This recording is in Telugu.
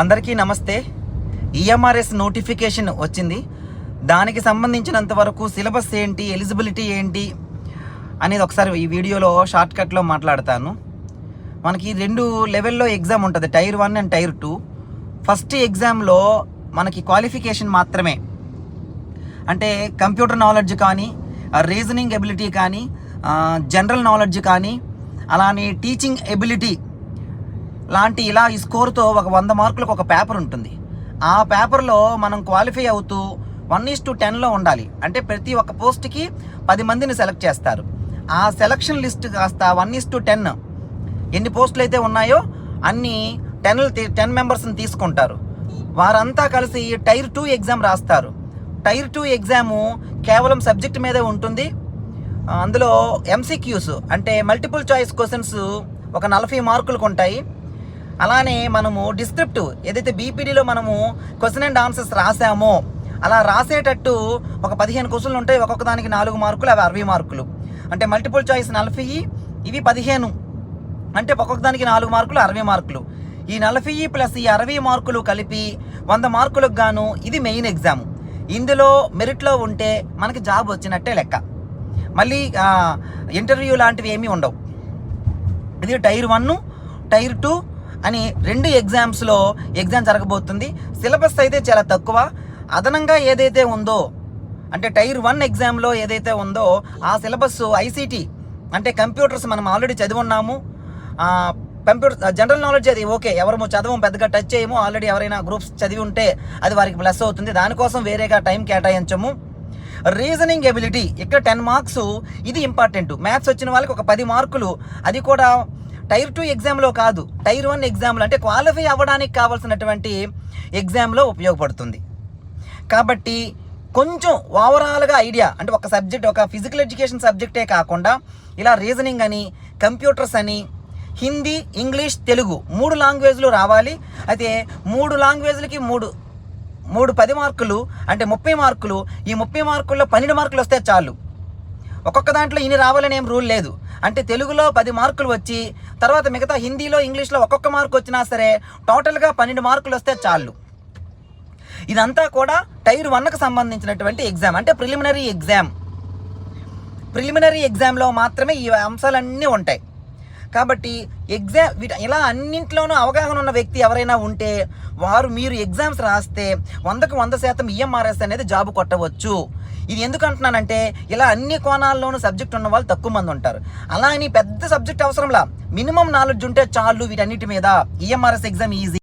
అందరికీ నమస్తే. ఈఎంఆర్ఎస్ నోటిఫికేషన్ వచ్చింది. దానికి సంబంధించినంత వరకు సిలబస్ ఏంటి ఎలిజిబిలిటీ ఏంటి అనేది ఒకసారి ఈ వీడియోలో షార్ట్కట్లో మాట్లాడతాను. మనకి రెండు లెవెల్లో ఎగ్జామ్ ఉంటుంది tier one and tier two. First ఎగ్జామ్లో మనకి క్వాలిఫికేషన్ మాత్రమే. అంటే కంప్యూటర్ నాలెడ్జ్ కానీ రీజనింగ్ ఎబిలిటీ కానీ జనరల్ నాలెడ్జ్ కానీ అలానే టీచింగ్ ఎబిలిటీ లాంటి ఇలా ఈ స్కోర్తో ఒక వంద మార్కులకు ఒక పేపర్ ఉంటుంది. ఆ పేపర్లో మనం క్వాలిఫై అవుతూ వన్ ఈస్ టు టెన్లో ఉండాలి. అంటే ప్రతి ఒక్క పోస్ట్కి పది మందిని సెలెక్ట్ చేస్తారు. ఆ సెలక్షన్ లిస్ట్ కాస్త వన్ ఈస్ టు టెన్ ఎన్ని పోస్టులు అయితే ఉన్నాయో అన్ని టెన్ టెన్ మెంబర్స్ని తీసుకుంటారు. వారంతా కలిసి టైర్ టూ ఎగ్జామ్ రాస్తారు. టైర్ టూ ఎగ్జాము కేవలం సబ్జెక్ట్ మీదే ఉంటుంది. అందులో ఎంసీక్యూస్ అంటే మల్టిపుల్ చాయిస్ క్వశ్చన్స్ ఒక నలభై మార్కులకు ఉంటాయి. అలానే మనము డిస్క్రిప్టివ్ ఏదైతే బీపీడీలో మనము క్వశ్చన్ అండ్ ఆన్సర్స్ రాసామో అలా రాసేటట్టు ఒక పదిహేను క్వశ్చన్లు ఉంటాయి. ఒక్కొక్క దానికి నాలుగు మార్కులు అవి అరవై మార్కులు. అంటే మల్టిపుల్ చాయిస్ నలభై ఇవి పదిహేను. అంటే ఒక్కొక్క దానికి నాలుగు మార్కులు అరవై మార్కులు. ఈ నలభై ప్లస్ ఈ అరవై మార్కులు కలిపి వంద మార్కులకు గాను ఇది మెయిన్ ఎగ్జామ్. ఇందులో మెరిట్లో ఉంటే మనకి జాబ్ వచ్చినట్టే లెక్క. మళ్ళీ ఇంటర్వ్యూ లాంటివి ఏమీ ఉండవు. ఇది టైర్ వన్ టైర్ టూ అని రెండు ఎగ్జామ్స్లో ఎగ్జామ్ జరగబోతుంది. సిలబస్ అయితే చాలా తక్కువ. అదనంగా ఏదైతే ఉందో అంటే టైర్ వన్ ఎగ్జామ్లో ఏదైతే ఉందో ఆ సిలబస్ ఐసీటీ అంటే కంప్యూటర్స్ మనం ఆల్రెడీ చదివి ఉన్నాము కంప్యూటర్ జనరల్ నాలెడ్జ్ అది ఓకే ఎవరు చదవం పెద్దగా టచ్ చేయము ఆల్రెడీ ఎవరైనా గ్రూప్స్ చదివి ఉంటే అది వారికి ప్లస్ అవుతుంది. దానికోసం వేరేగా టైం కేటాయించము. రీజనింగ్ ఎబిలిటీ ఇక్కడ టెన్ మార్క్స్ ఇది ఇంపార్టెంట్ మ్యాథ్స్ వచ్చిన వాళ్ళకి ఒక పది మార్కులు అది కూడా టైర్ టూ ఎగ్జామ్లో కాదు టైర్ వన్ ఎగ్జామ్లో అంటే క్వాలిఫై అవ్వడానికి కావాల్సినటువంటి ఎగ్జామ్లో ఉపయోగపడుతుంది. కాబట్టి కొంచెం ఓవరాల్గా ఐడియా అంటే ఒక సబ్జెక్ట్ ఒక ఫిజికల్ ఎడ్యుకేషన్ సబ్జెక్టే కాకుండా ఇలా రీజనింగ్ అని కంప్యూటర్స్ అని హిందీ ఇంగ్లీష్ తెలుగు మూడు లాంగ్వేజ్లు రావాలి. అయితే మూడు లాంగ్వేజ్లకి మూడు మూడు పది మార్కులు అంటే ముప్పై మార్కులు ఈ ముప్పై మార్కుల్లో పన్నెండు మార్కులు వస్తే చాలు. ఒక్కొక్క దాంట్లో ఇన్ని రావాలని ఏం రూల్ లేదు. అంటే తెలుగులో పది మార్కులు వచ్చి తర్వాత మిగతా హిందీలో ఇంగ్లీష్లో ఒక్కొక్క మార్కు వచ్చినా సరే టోటల్గా పన్నెండు మార్కులు వస్తే చాలు. ఇదంతా కూడా టైర్ వన్కు సంబంధించినటువంటి ఎగ్జామ్ అంటే ప్రిలిమినరీ ఎగ్జామ్. ప్రిలిమినరీ ఎగ్జామ్లో మాత్రమే ఈ అంశాలన్నీ ఉంటాయి. కాబట్టి ఎగ్జామ్ వీట ఇలా అన్నింటిలోనూ అవగాహన ఉన్న వ్యక్తి ఎవరైనా ఉంటే వారు మీరు ఎగ్జామ్స్ రాస్తే వందకు వంద శాతం ఈఎంఆర్ఎస్ అనేది జాబ్ కొట్టవచ్చు. ఇది ఎందుకు అంటున్నానంటే ఇలా అన్ని కోణాల్లోనూ సబ్జెక్ట్ ఉన్న వాళ్ళు తక్కువ మంది ఉంటారు. అలా అని పెద్ద సబ్జెక్ట్ అవసరంలా. మినిమం నాలెడ్జ్ ఉంటే చాలు వీటన్నిటి మీద. EMRS exam easy.